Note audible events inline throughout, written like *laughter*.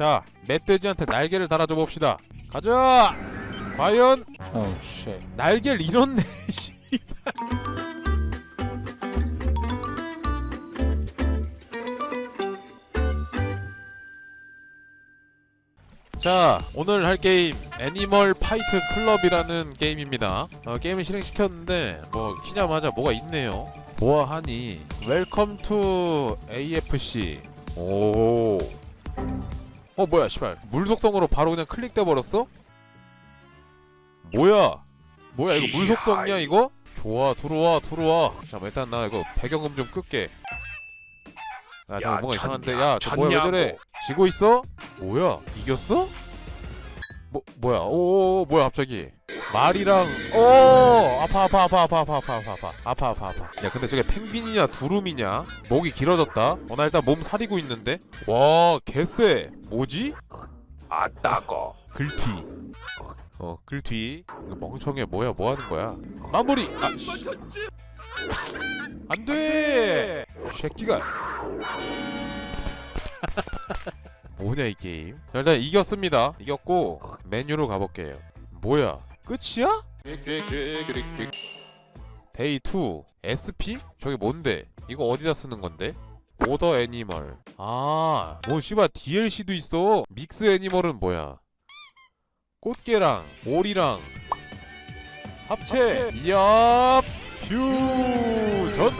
자 멧돼지한테 날개를 달아줘 봅시다. 가자! 과연? Oh shit. 날개를 잃었네 *laughs* 씨. 자 오늘 할 게임 애니멀 파이트 클럽이라는 게임입니다. 어, 게임을 실행시켰는데 뭐 키자마자 뭐가 있네요. 보아하니 웰컴 투 AFC 오 어 뭐야 씨발 물 속성으로 바로 그냥 클릭돼 버렸어? 뭐야 뭐야 이거 물 속성이야 이거? 좋아 들어와 들어와 잠깐 일단 나 이거 배경음 좀 끌게 야 잠깐 야, 뭔가 이상한데 야 저 뭐야 왜. 저래 지고 있어? 뭐야 이겼어? 뭐 뭐야 오 뭐야 갑자기 말이랑 오 아파 아파 아파 아파 아파 아파 아파 아파 아파 아파 아파 야 근데 저게 펭귄이냐 두루미냐 목이 길어졌다 어 나 일단 몸 사리고 있는데 와 개쎄 뭐지 아따거 글뒤 어 이거 멍청해 뭐야 뭐 하는 거야 마무리 아 씨. 안돼 새끼가 뭐냐 이 게임 자, 일단 이겼습니다 이겼고 메뉴로 가볼게요 뭐야 끝이야? 데이 2 SP? 저게 뭔데? 이거 어디다 쓰는 건데? 오더 애니멀. 아뭐 씨발 DLC도 있어. 믹스 애니멀은 뭐야? 꽃게랑 오리랑. 합체. 이야 퓨전.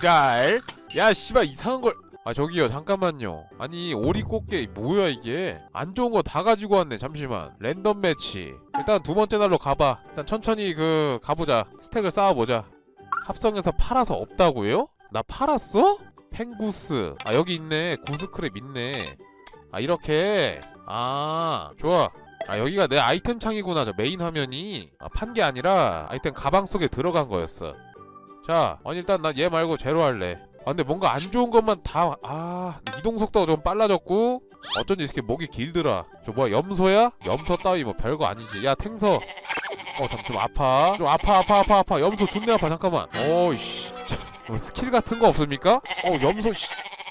지랄. 야 씨발 이상한 걸 아 저기요 잠깐만요. 아니 오리 꽃게 뭐야 이게? 안 좋은 거 다 가지고 왔네 잠시만. 랜덤 매치. 일단 두 번째 날로 가봐. 일단 천천히 그 가보자. 스택을 쌓아보자. 합성해서 팔아서 없다고요? 나 팔았어? 펭구스. 아 여기 있네. 구스크랩 있네. 아 이렇게. 아 좋아. 아 여기가 내 아이템 창이구나 저 메인 화면이. 아, 판 게 아니라 아이템 가방 속에 들어간 거였어. 자 아니 일단 난얘 말고 제로 할래 아 근데 뭔가 안 좋은 것만 다 아 이동 속도가 좀 빨라졌고. 어쩐지 이렇게 목이 길더라. 저 뭐야 염소야? 염소 따위 뭐 별거 아니지. 야 탱서. 어잠 좀 아파. 좀 아파 아파 아파 아파. 염소 존내 아파. 잠깐만. 어이씨. 뭐 스킬 같은 거 없습니까? 어 염소 씨.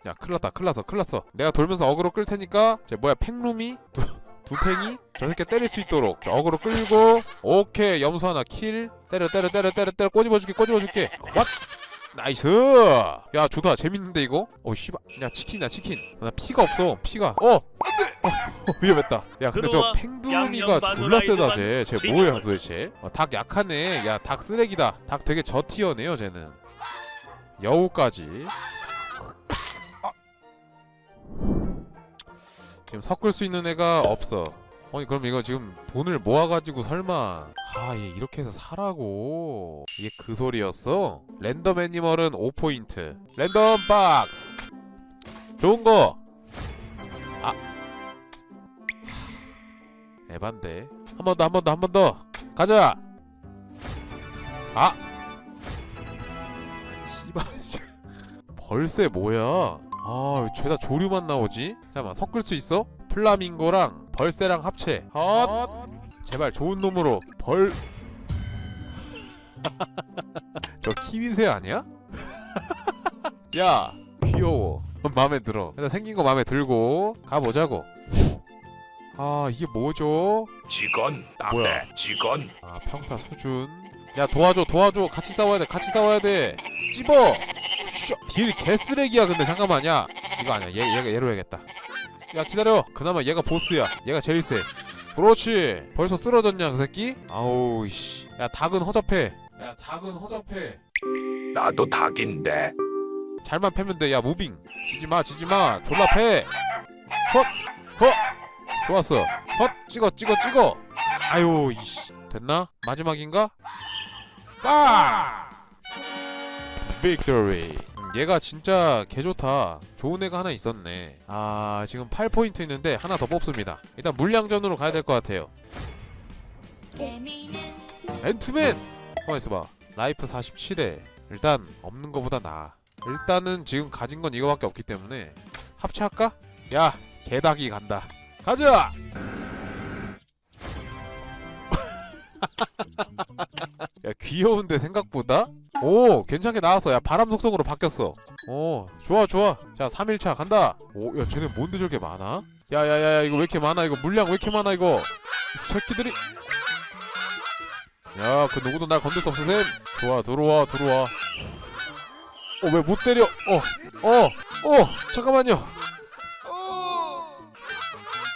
야 큰일났다. 큰일났어 큰일났어. 내가 돌면서 어그로 끌 테니까 제 뭐야 팽룸이? 두, 두 팽이? 저 새끼 때릴 수 있도록 저 어그로 끌고. 오케이 염소 하나 킬. 때려 때려 때려 때려 때려. 꼬집어줄게 꼬집어줄게. 왓 나이스. 야 좋다 재밌는데 이거? 어 씨발. 야 치킨이야 치킨. 나 피가 없어 피가. 어 어, 어, 위험했다. 야 근데 저 팽두니가 양념 졸라 세다 쟤쟤 뭐야 도대체? 어, 닭 약하네. 야 닭 쓰레기다. 닭 되게 저티어네요 쟤는. 여우까지. 아. 지금 섞을 수 있는 애가 없어. 아니 그럼 이거 지금 돈을 모아가지고 설마 아 얘 이렇게 해서 사라고? 이게 그 소리였어? 랜덤 애니멀은 5포인트. 랜덤 박스! 좋은 거! 아. 하, 에반데. 한 번 더 한 번 더 한 번 더! 가자! 아! 씨발 *laughs* 벌새 뭐야? 아 죄다 조류만 나오지? 잠깐만 섞을 수 있어? 플라밍고랑 벌새랑 합체. 헛 제발 좋은 놈으로 벌. *laughs* 저 키위새 아니야? *laughs* 야 귀여워. *laughs* 마음에 들어. 일단 생긴 거 마음에 들고 가보자고. 아 이게 뭐죠? 직원 뭐야? 남대 직원 아 평타 수준. 야 도와줘 도와줘 같이 싸워야 돼 같이 싸워야 돼. 찝어. 슈, 딜 개쓰레기야 근데 잠깐만 야 이거 아니야 얘 얘가 얘로 해야겠다. 야 기다려 그나마 얘가 보스야 얘가 제일 세. 그렇지. 벌써 쓰러졌냐 그 새끼? 아우 씨야 닭은 허접해. 야 닭은 허접해. 나도 닭인데. 잘만 패면 돼야 무빙. 지지마 지지마. 졸라 패. 헛 헛. 좋았어. 헛 찍어 찍어 찍어. 아유 이씨. 됐나? 마지막인가? 빠 빅토리 음, 얘가 진짜 개좋다 좋은 애가 하나 있었네 아 지금 8포인트 있는데 하나 더 뽑습니다 일단 물량전으로 가야 될 것 같아요 앤투맨! 가만 있어봐 라이프 47에 일단 없는 거보다 나아 일단은 지금 가진 건 이거밖에 없기 때문에 합체할까? 야 개닭이 간다 가자! *laughs* 야 귀여운데 생각보다? 오 괜찮게 나왔어. 야 바람 속성으로 바뀌었어. 오 좋아 좋아. 자 3일차 간다. 오 야 쟤네 뭔데 저렇게 많아? 야야야 이거 왜 이렇게 많아? 이거 물량 왜 이렇게 많아 이거? 이 새끼들이. 야 그 누구도 날 건들 수 없어 쌤. 좋아 들어와 들어와. 어 왜 못 때려? 어어어 잠깐만요. 어.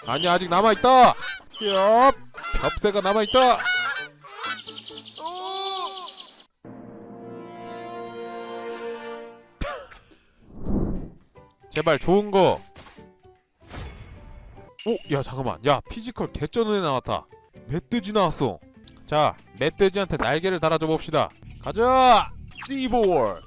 아니 아직 남아있다. 야 벽새가 남아있다 제발 좋은 거. 오, 야 잠깐만. 야 피지컬 개쩌는 애 나왔다. 멧돼지 나왔어. 자, 멧돼지한테 날개를 달아줘 봅시다. 가자. 씨볼.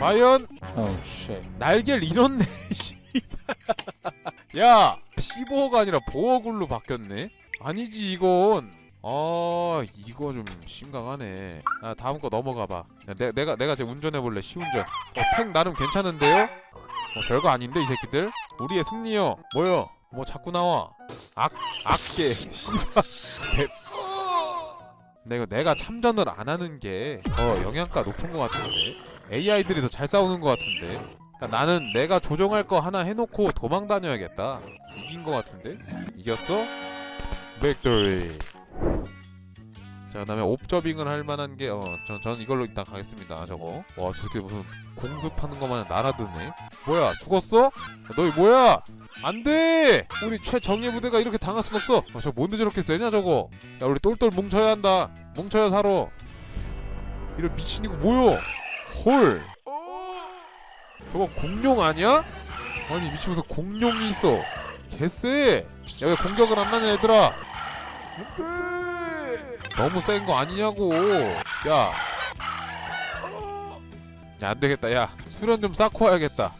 과연 Oh shit. 날개를 잃었네. *laughs* 야, 15호가 아니라 보어굴로 바뀌었네. 아니지 이건. 아, 이거 좀 심각하네. 아, 다음 거 넘어가 봐. 야, 내, 내가 내가 지금 운전해 볼래. 시운전. 어, 팩 나름 괜찮은데요? 어, 별거 아닌데 이 새끼들. 우리의 승리요. 뭐요? 뭐 자꾸 나와. 악 악계. 씨발. 배... 내가 내가 참전을 안 하는 게 더 영양가 높은 것 같은데. AI들이 더 잘 싸우는 것 같은데. 그러니까 나는 내가 조종할 거 하나 해놓고 도망 다녀야겠다. 이긴 것 같은데? 이겼어? 빅토리. 자, 그 다음에 옵저빙을 할 만한 게, 어, 전, 전 이걸로 일단 가겠습니다. 저거. 와, 저게 무슨 공습하는 것마냥 날아드네. 뭐야, 죽었어? 야, 너희 뭐야? 안 돼! 우리 최정예 부대가 이렇게 당할 순 없어. 아, 저 뭔데 저렇게 세냐, 저거? 야, 우리 똘똘 뭉쳐야 한다. 뭉쳐야 살아. 이런 미친 이거 뭐야? 헐. 저거 공룡 아니야? 아니 미친 무슨 공룡이 있어 개쎄 야 왜 공격을 안 나냐 얘들아 너무 센 거 아니냐고 야 야, 안 되겠다. 야, 수련 좀 쌓고 와야겠다.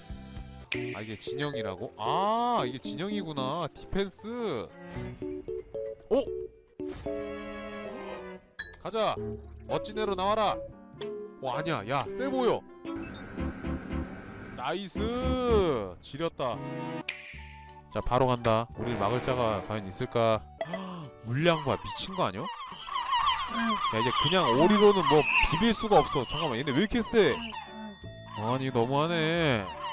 아, 이게 진영이라고? 아, 이게 진영이구나. 디펜스. 오! 가자. 멋진 애로 나와라. 어, 아니야. 야, 세 보여. 나이스. 지렸다. 자, 바로 간다. 우리를 막을 자가 과연 있을까? *gasps* 물량 봐. 미친 거 아니야? 야, 이제 그냥 오리로는 뭐 비빌 수가 없어. 잠깐만, 얘네 왜 이렇게 세? 아니, 너무하네.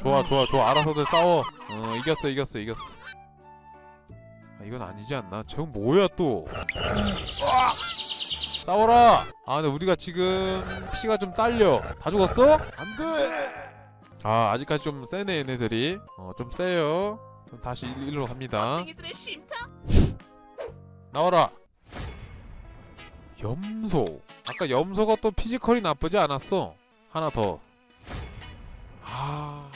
좋아, 좋아, 좋아. 알아서들 싸워. 어, 이겼어, 이겼어, 이겼어. 아, 이건 아니지 않나? 쟤는 뭐야 또? 아! 싸워라! 아, 근데 우리가 지금 피가 좀 딸려. 다 죽었어? 안 돼! 아, 아직까지 좀 세네, 얘네들이. 어, 좀 세요. 그럼 다시 일- 일로 갑니다. 쟁이들의 쉼터 나와라. 염소. 아까 염소가 또 피지컬이 나쁘지 않았어. 하나 더. 아,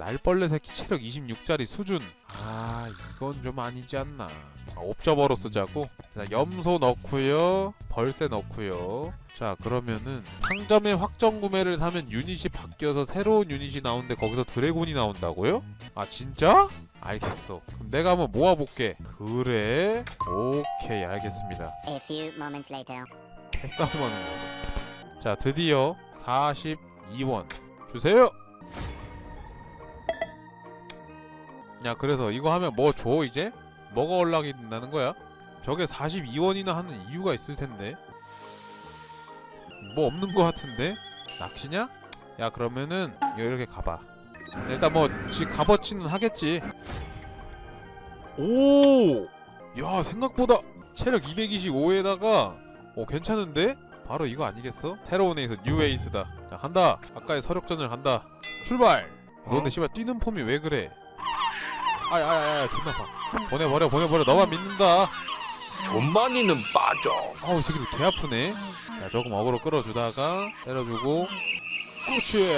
날벌레 새끼 체력 26짜리 수준. 아, 이건 좀 아니지 않나. 아, 옵저버로 쓰자고. 자, 염소 넣고요. 벌새 넣고요. 자, 그러면은 상점에 확정 구매를 사면 유닛이 바뀌어서 새로운 유닛이 나오는데 거기서 드래곤이 나온다고요? 아, 진짜? 알겠어. 그럼 내가 한번 모아볼게. 그래? 오케이, 알겠습니다. A few moments later. *laughs* 패싸움하는 거죠. 자, 드디어 42원 주세요. 야, 그래서 이거 하면 뭐 줘 이제? 뭐가 올라가게 된다는 거야? 저게 42원이나 하는 이유가 있을 텐데. 뭐 없는 거 같은데? 낚시냐? 야, 그러면은 이렇게 가봐. 일단 뭐 지 값어치는 하겠지. 오! 야, 생각보다 체력 225에다가 어 괜찮은데? 바로 이거 아니겠어? 새로운 에이스 뉴 에이스다 자 간다 아까의 서력전을 간다 출발 너 근데 씨발 뛰는 폼이 왜 그래 아야야야 존나 봐. 보내 버려 보내 버려. 너만 믿는다. 존만이는 빠져. 아우 이 새끼들 개 아프네. 자 조금 어그로 끌어주다가 때려주고. 그렇지!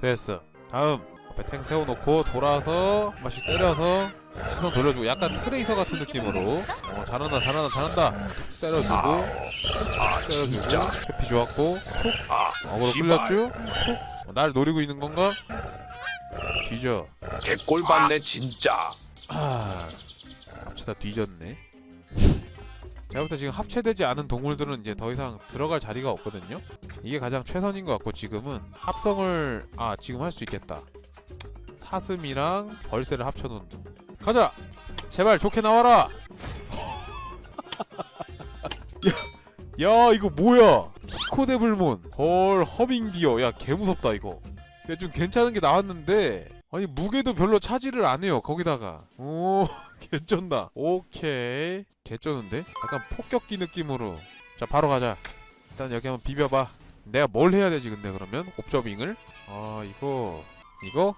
됐어. 다음. 앞에 탱 세워놓고 돌아서 한 번씩 때려서 시선 돌려주고. 약간 트레이서 같은 느낌으로. 어 잘한다 잘한다 잘한다. 툭 때려주고. 아 때려주고. 진짜. 해피 좋았고. 툭. 아 어그로 씨발. 끌렸죠? 툭. 어, 날 노리고 있는 건가 뒤져. 개꼴 받네 진짜. 아 합치다 뒤졌네. 내가부터 지금 합체되지 않은 동물들은 이제 더 이상 들어갈 자리가 없거든요. 이게 가장 최선인 것 같고 지금은 합성을 아 지금 할 수 있겠다. 사슴이랑 벌새를 합쳐놓은 동 가자! 제발 좋게 나와라! *laughs* 야, 야 이거 뭐야? 니코데블몬 헐 허밍디어. 야 개 무섭다 이거. 야 좀 괜찮은 게 나왔는데 아니 무게도 별로 차지를 안 해요 거기다가. 오 *laughs* 개쩐다. 오케이. 개쩌는데? 약간 폭격기 느낌으로. 자 바로 가자. 일단 여기 한번 비벼봐. 내가 뭘 해야 되지 근데 그러면? 옵저빙을? 아 이거. 이거?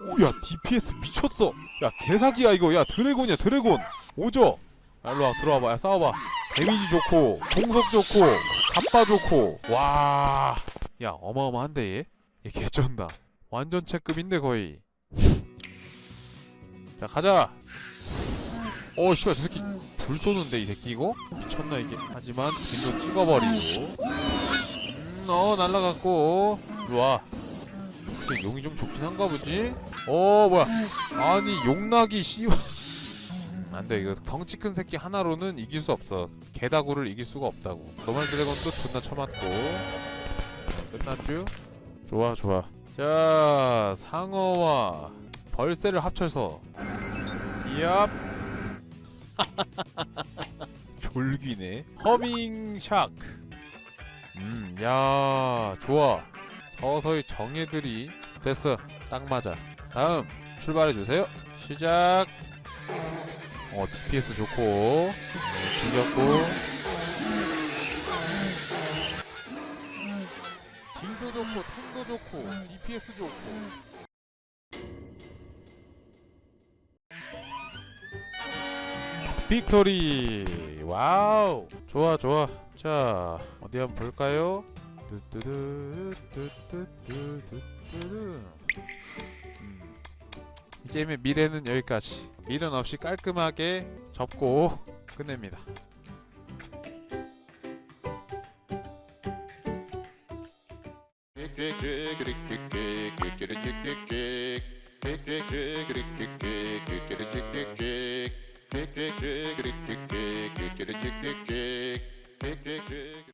오야 DPS 미쳤어. 야 개사기야 이거. 야 드래곤이야 드래곤. 오죠? 야, 일로와 들어와봐. 야 싸워봐. 데미지 좋고 공속 좋고 갑바 좋고. 와 야 어마어마한데 얘? 얘 개쩐다. 완전 체급인데 거의. 자 가자! 어 씨발 저 새끼 불 쏘는데 이 새끼 이거? 미쳤나 이게? 하지만 진도 찍어버리고. 음 어 날라갔고. 일로와. 용이 좀 좋긴 한가 보지? 어 뭐야. 아니 용락이 씨발. 안돼. 이거 덩치 큰 새끼 하나로는 이길 수 없어. 개다구를 이길 수가 없다고. 노말 드래곤도 존나 쳐맞고 끝났죠? 좋아 좋아. 자 상어와 벌새를 합쳐서. 이압 *laughs* 졸기네. 허밍 샤크 음야 좋아. 서서히 정예들이 됐어. 딱 맞아. 다음 출발해주세요. 시작. 어 DPS 좋고. 네, 죽였고 좋고 템도 좋고 DPS 좋고. 빅토리. 와우. 좋아 좋아. 자 어디 한번 볼까요? 뚜뚜두 뚜뚜뚜뚜뚜뚜 음, 이 게임의 미래는 여기까지. 미련 없이 깔끔하게 접고 끝냅니다 Thank you, Ricky.